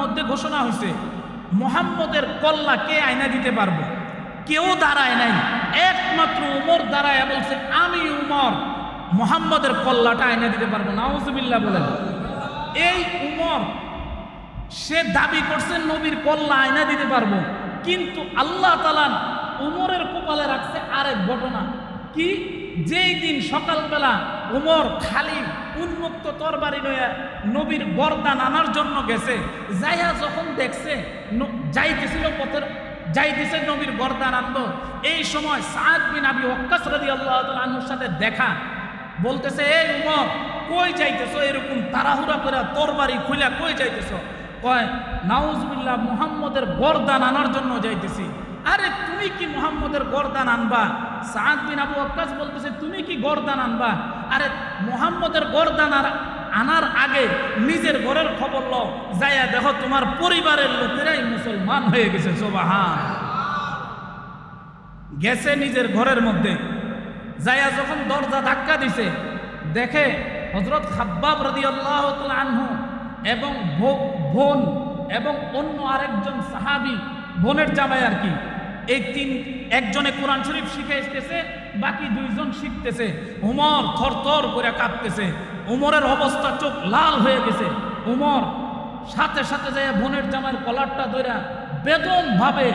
মধ্যে ঘোষণা হয়েছে মোহাম্মদের কল্লা কে আয়না দিতে পারব? কেউ দাঁড়ায় নাই। একমাত্র উমর দাঁড়ায় বলছে, আমি উমর। মোহাম্মদের কল্লাটা আয়না দিতে পারব নাউজুবিল্লাহ বলেন। এই উমর, সে দাবি করছে, নবীর কল্লা আয়না দিতে পারব। কিন্তু আল্লাহ তালান উমরের কপালে রাখছে আরেক ঘটনা। কি? যেই দিন সকালবেলা উমর খালি উন্মুক্ত তরবারি লইয়া নবীর গর্দান আনার জন্য গেছে, যাইয়া যখন দেখছে যাইতেছিল পথের যাইতেছে নবীর গর্দান আনব এই সময় সাদ বিন আবি ওক্কাস রাদি আল্লাহ আনুর সাথে দেখা। বলতেছে, এই উমর, কই যাইতেছো? এরকম তাড়াহুড়া করে তরবারি খুলে কই যাইতেছো? কয়, নাউজবিল্লাহ, মুহাম্মদের গরদান আনার জন্য যাইতেছি। আরে তুমি কি মুহাম্মদের গরদান আনবা? সাদ বিন আবু আক্কাস বলতেছে, তুমি কি গরদান আনবা? আরে মুহাম্মদের গরদান আর আনার আগে নিজের ঘরের খবর লও। যাইয়া দেখো তোমার পরিবারের লোকেরাই মুসলমান হয়ে গেছে, সোবাহান। গেছে নিজের ঘরের মধ্যে। যাইয়া যখন দরজা ধাক্কা দিছে, দেখে হজরত খাব্বাব রদি আল্লাহ আনহু এবং বোন এবং অন্য আরেকজন সাহাবি, বোনের জামাই আর কি এই তিন, একজনে কোরআন শরীফ শিখে এসতেছে বাকি দুইজন শিখতেছে। উমর থর থর করে কাঁপতেছে উমরের অবস্থা চোখ লাল হয়ে গেছে। উমর সাথে সাথে যায় বোনের জামাইয়ের কলারটা ধরে বেদম ভাবে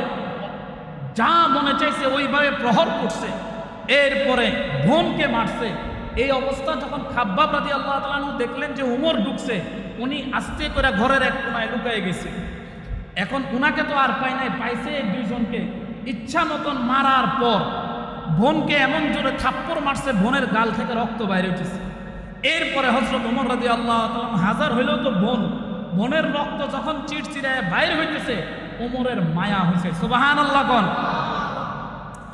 যা মনে চাইছে ওইভাবে প্রহর করছে। এরপরে বোনকে মারছে। এই অবস্থা যখন খাব্বাব রাজি আল্লাহ তালু দেখলেন যে উমর ঢুকছে, উনি আস্তে করে ঘরের এক কোনায় লুকায় গেছে। এখন উনাকে তো আর পাই নাই, পাইছে এই দুইজনকে। ইচ্ছা মতন মারার পর বোনকে এমন জোরে থাপ্পড় মারছে, বোনের গাল থেকে রক্ত বাইরে উঠেছে। এরপরে হজরত উমর রাজি আল্লাহ হাজার হইলেও তো বোন, বোনের রক্ত যখন চিড়চিড়ায় বাইরে হইতেছে উমরের মায়া হয়েছে সুবাহান আল্লাহ কন?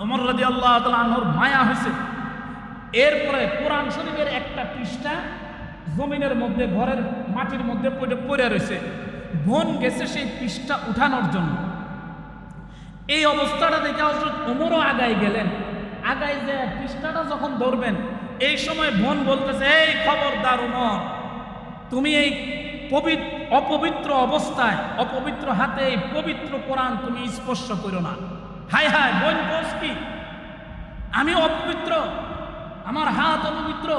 ওমর রাজি আল্লাহ তালুর মায়া হয়েছে এরপরে কোরআন শরীফের একটা পৃষ্ঠা জমিনের মধ্যে, ঘরের মাটির মধ্যে পড়ে রয়েছে। বোন গেছে সেই পৃষ্ঠা উঠানোর জন্য। এই অবস্থাটা দেখে হজরত ওমরও আগায় গেলেন। আগায় যে পৃষ্ঠাটা যখন ধরবেন, এই সময় বোন বলতেছে, এই খবরদার উমর, তুমি এই পবিত্র অপবিত্র অবস্থায়, অপবিত্র হাতে এই পবিত্র কোরআন তুমি স্পর্শ করো না। হাই হাই বোন কোষ কি? আমি অপবিত্র, আমার হাত অপবিত্র।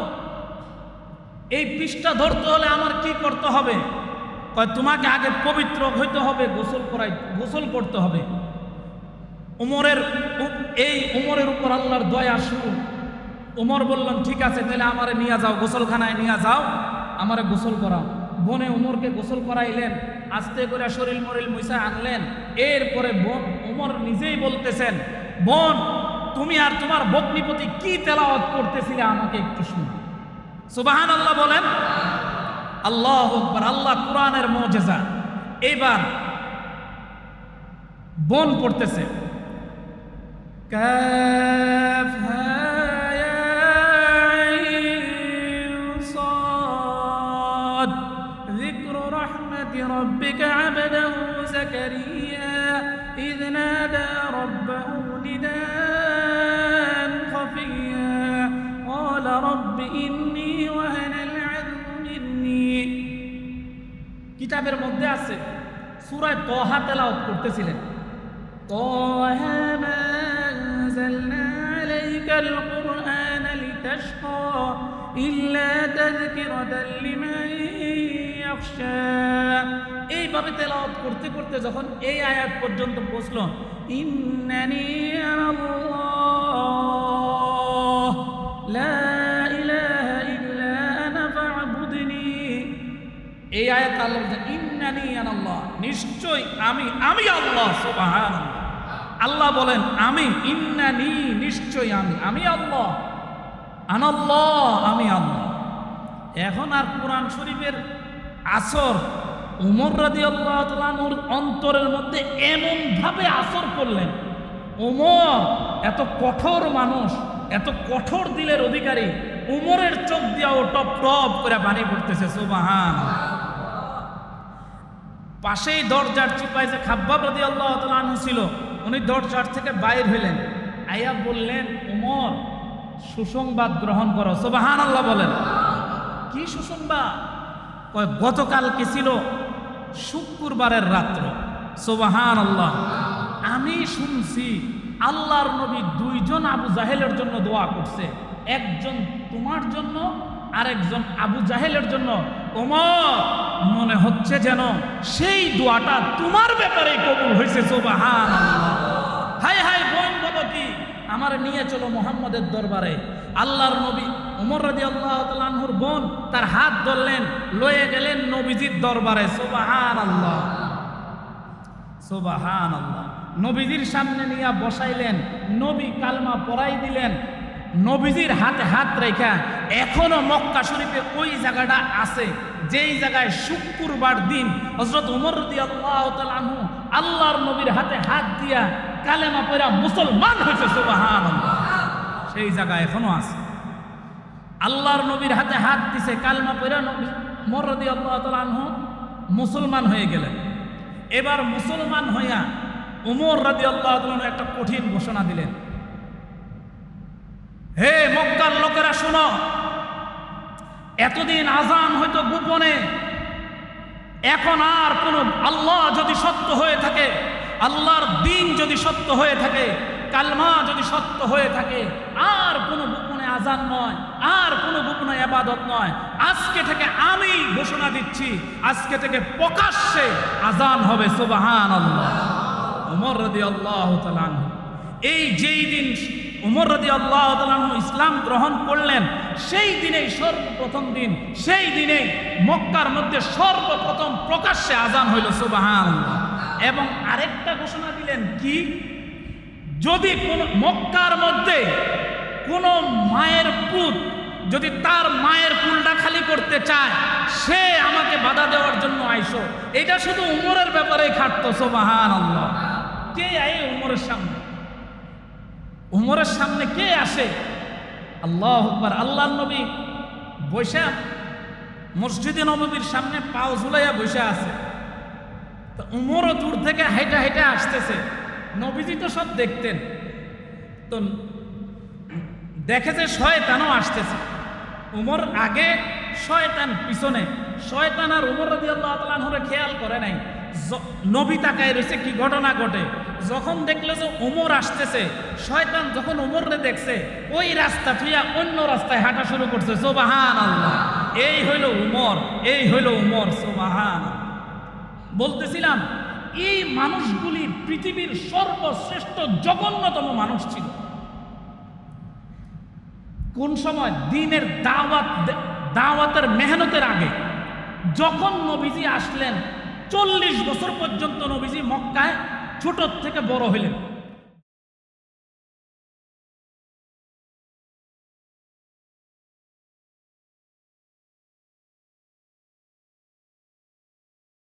এই পৃষ্ঠা ধরতে হলে আমার কি করতে হবে? তোমাকে আগে পবিত্র হইতে হবে, গোসল করাই, গোসল করতে হবে। উমরের এই উমরের উপর আল্লাহর দয়া শুরু উমর বললাম, ঠিক আছে, তাহলে আমারে নিয়ে যাও, গোসলখানায় নিয়ে যাও, আমারে গোসল করাও। বনে উমরকে গোসল করাইলেন, আস্তে করে শরীর মরিল মুইসা আনলেন। এরপরে বোন উমর নিজেই বলতেছেন, বোন, তুমি আর তোমার বগ্নিপতি কি তেলাওয়াত করতেছিলে আমাকে একটু শুনো। সুবাহান আল্লাহ বলেন, আল্লাহ আকবার, আল্লাহ কোরআনের মজেজা। এইবার বোন পড়তেছে كافها يا عين صاد ذكر رحمة ربك عبده زكريا إذ نادى ربه نداء خفيا قال رب إني وهن العظم مني কিতাবের মধ্যে আছে সূরায় তহা তেলাওয়াত করতেছিলেন طه ما أنزلنا عليك القرآن لتشقى إلا تذكرة لمن يخشى এইভাবে তেলাওয়াত করতে করতে যখন এই আয়াত পর্যন্ত পৌঁছল ইন্নানি আনাল্লাহ লা ইলাহা ইল্লা আনা ফা'বুদনি এই আয়াত আল্লাহ বলছেন ইন্নানি আনাল্লাহ নিশ্চয় আমি আমি আল্লাহ সুবহান আল্লাহ বলেন, আমি, ইন্নানি নিশ্চয় আমি। আমি আল্লাহ। আনাল্লাহ আমি আল্লাহ। এখন আর কোরআন শরীফের আসর উমর রাজি আল্লাহ তালানুর অন্তরের মধ্যে এমনভাবে আসর করলেন। উমর, এত কঠোর মানুষ, এত কঠোর দিলের অধিকারী, উমরের চোখ দিয়াও টপ টপ করে পানি পড়তেছে সুবাহান। পাশেই দরজার চিপায় যে খাব্বাব রাদি আল্লাহ তালু ছিল উনি দরজার থেকে বাইর হইলেন। আয়া বললেন, উমর, সুসংবাদ গ্রহণ করো। সুবাহান আল্লাহ বলেন। কি সুসংবাদ? গতকাল কি ছিল? শুক্রবারের রাত্র। সোবাহান আল্লাহ আমি শুনছি, আল্লাহর নবী দুইজন আবু জাহেলের জন্য দোয়া করছে। একজন তোমার জন্য, আরেকজন আবু জাহেলের জন্য। ওমর, মনে হচ্ছে যেন সেই দোয়াটা তোমার ব্যাপারে কবুল হয়েছে হাই হাই বোন বলো কি আমার নিয়ে চলো মোহাম্মদের দরবারে। আল্লাহর নবী ওমর রাজি আল্লাহ তালহুর বোন, তার হাত ধরলেন, লয়ে গেলেন নবীজির দরবারে সোবাহান আল্লাহ সোবাহান আল্লাহ নবীজির সামনে নিয়ে বসাইলেন, নবী কালমা পড়াই দিলেন নবীজির হাতে হাত রেখা এখনও মক্কা শরীফে ওই জায়গাটা আছে, যেই জায়গায় শুক্রবার দিন হজরত উমর আল্লাহ আল্লাহর নবীর হাতে হাত দিয়া কালেমা পড়া মুসলমান হয়েছে সোবাহান সেই জায়গা এখনও আছে। আল্লাহর নবীর হাতে হাত দিছে, কালমা পড়া নবী উমর রদি আল্লাহ তালু মুসলমান হয়ে গেলেন। এবার মুসলমান হইয়া উমর রাদি আল্লাহ একটা কঠিন ঘোষণা দিলেন। হে মক্কার লোকেরা শোনো, এতদিন আজান হয়তো গোপনে, এখন আর কোন আল্লাহ যদি সত্য হয়ে থাকে, আল্লাহর দিন যদি সত্য হয়ে থাকে, কালমা যদি সত্য হয়ে থাকে, আর কোনো গোপনে আজান নয়, আর কোনো গোপনে আবাদত নয়। আজকে থেকে আমি ঘোষণা দিচ্ছি, আজকে থেকে প্রকাশ্যে আজান হবে সুবাহান আল্লাহ এই যেই দিন উমর রদি আল্লাহ ইসলাম গ্রহণ করলেন। সেই দিনেই সর্বপ্রথম দিন, সেই দিনেই মক্কার মধ্যে সর্বপ্রথম প্রকাশ্যে আজান হইল সুবাহান এবং আরেকটা ঘোষণা দিলেন কি? যদি কোন মক্কার মধ্যে কোন মায়ের পুত যদি তার মায়ের কুলটা খালি করতে চায়, সে আমাকে বাধা দেওয়ার জন্য আইসো। এটা শুধু উমরের ব্যাপারে খাটতো সোবাহান কে আই উমরের সামনে? উমরের সামনে কে আসে? আল্লাহ আকবার আল্লাহ নবী বৈশা মসজিদে নবীর সামনে পাও ঝুলাইয়া বসে আছে। তো উমরও দূর থেকে হেঁটে হেঁটে আসতেছে। নবীজি তো সব দেখতেন। তো দেখে যে শয়তানও আসতেছে। উমর আগে শয়তান পিছনে, শয়তান আর উমর রদি আল্লাহ তালাহরে খেয়াল করে নাই। নবী তাকায় রয়েছে কি ঘটনা ঘটে? যখন দেখল যে উমর আসতেছে, শয়তান যখন উমররে দেখছে, ওই রাস্তা থুইয়া অন্য রাস্তায় হাঁটা শুরু করছে সোবাহান আল্লাহ এই হইল উমর এই হইল উমর সোবাহান বলতেছিলাম, এই মানুষগুলি পৃথিবীর সর্বশ্রেষ্ঠ জঘন্যতম মানুষ ছিল। কোন সময়? দিনের দাওয়াত দাওয়াতের মেহনতের আগে। যখন নবীজি আসলেন চল্লিশ বছর পর্যন্ত নবীজি মক্কায় ছোট থেকে বড় হইলেন